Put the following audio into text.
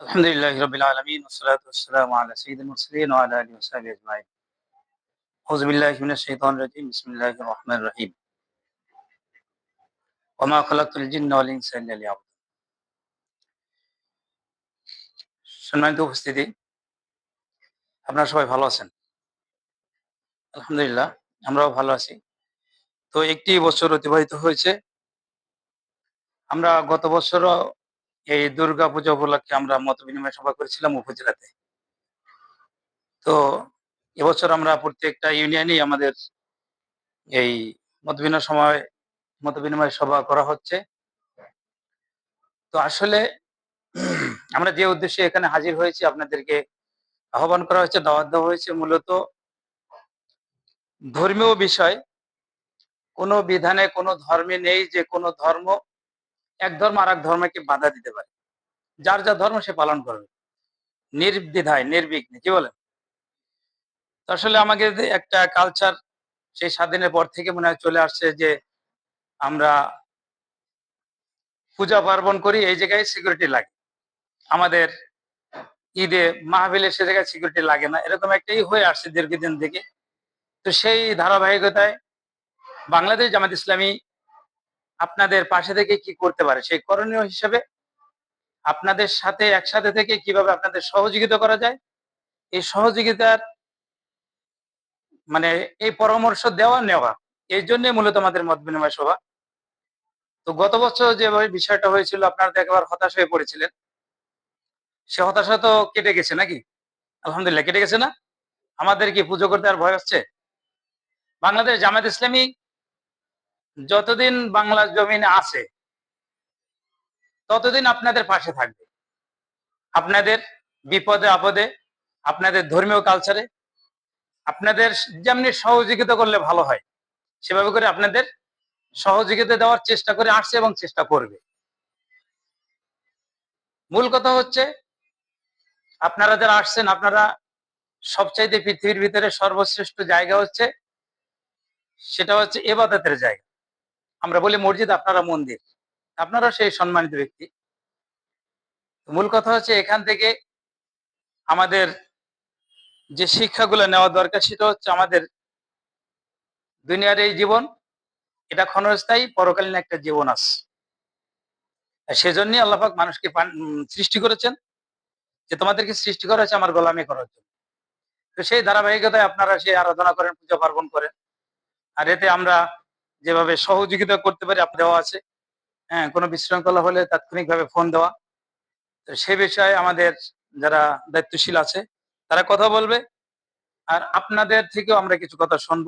الحمد لله رب العالمين والصلاة والسلام على سيد المرسلين وعلى آله وصحبه أجمعين أعوذ بالله من الشيطان الرجيم بسم الله الرحمن الرحيم وما خلقت الجن والإنس إلا ليعبدون সম্মানিত উপস্থিতি আপনারা সবাই ভালো আছেন আলহামদুলিল্লাহ আমরাও ভালো আছি তো একটি বছর অতিবাহিত হয়েছে আমরা গত বছরও এই দুর্গা পূজা উপলক্ষে আমরা মত বিনিময় সভা করেছিলাম উপজেলাতে। তো এবছর আমরা প্রত্যেকটা ইউনিয়নই আমাদের এই মত বিনিময় সময়, মত বিনিময় সভা করা হচ্ছে। তো আসলে আমরা যে উদ্দেশ্যে এখানে হাজির হয়েছি, আপনাদেরকে আহ্বান করা হয়েছে, দাওয়াত দেওয়া হয়েছে, মূলত ধর্মীয় বিষয়। কোনো বিধানে কোনো ধর্মে নেই যে কোনো ধর্ম এক ধর্ম আর এক ধর্মকে বাধা দিতে পারে। যার যা ধর্ম সে পালন করবে। নির্বিধায় নির্বিঘ্নে, কি বলেন? আসলে আমাকে একটা কালচার সেই সাত দিনের পর থেকে মনে হয় চলে আসছে যে আমরা পূজা পার্বণ করি, এই জায়গায় সিকিউরিটি লাগে। আমাদের ঈদে মাহবিলে সে জায়গায় সিকিউরিটি লাগে না। এরকম একটাই হয়ে আসছে দীর্ঘদিন থেকে। তো সেই ধারাবাহিকতায় বাংলাদেশ জামাত ইসলামী আপনাদের পাশে থেকে কি করতে পারে? সেই করণীয় হিসেবে আপনাদের সাথে, একসাথে থেকে কীভাবে আপনাদের সহযোগিতা করা যায়? এই সহযোগিতার মানে এই পরামর্শ দেওয়া নেওয়া এই জন্য মূলত আমাদের মত বিনিময় সভা। তো গত বছর যেভাবে বিষয়টা হয়েছিল, আপনারা তো একবার হতাশ হয়ে পড়েছিলেন। সে হতাশা তো কেটে গেছে নাকি? আলহামদুলিল্লাহ, কেটে গেছে না? আমাদের কি পুজো করতে আর ভয় হচ্ছে বাংলাদেশ জামাত ইসলামী যতদিন বাংলা জমিনে আছে, ততদিন আপনাদের পাশে থাকবে। আপনাদের বিপদে, আপদে, আপনাদের ধর্মীয় কালচারে আপনাদের যেমনি সহযোগিতা করলে ভালো হয়, সেভাবে করে আপনাদের সহযোগিতা দেওয়ার চেষ্টা করে আসছে এবং চেষ্টা করবে। মূল কথা হচ্ছে, আপনারা যারা আসছেন, আপনারা সবচাইতে পৃথিবীর ভিতরে সর্বশ্রেষ্ঠ জায়গা হচ্ছে, সেটা হচ্ছে এবাদতের জায়গা। আমরা বলি মসজিদ আপনারা মন্দির। আপনারা সেই সম্মানিত ব্যক্তি। মূল কথা হচ্ছে এখান থেকে আমাদের যে শিক্ষাগুলো নেওয়া দরকার সেটা হচ্ছে আমাদের দুনিয়ার এই জীবন, এটা ক্ষণস্থায়ী, পরকালীন একটা জীবন আছে সেজন্যই আল্লাহাক মানুষকে সৃষ্টি করেছেন যে তোমাদেরকে সৃষ্টি করা হয়েছে আমার গোলামি করার জন্য। তো সেই ধারাবাহিকতায় আপনারা সেই আরাধনা করেন, পূজা পার্বণ করেন। আর এতে আমরা যেভাবে সহযোগিতা করতে পারি আপনি দেওয়া আছে। হ্যাঁ কোনো বিশৃঙ্খলা হলে তাৎক্ষণিকভাবে ফোন দেওয়া। তো সে বিষয়ে আমাদের যারা দায়িত্বশীল আছে, তারা কথা বলবে। আর আপনাদের থেকেও আমরা কিছু কথা শুনব।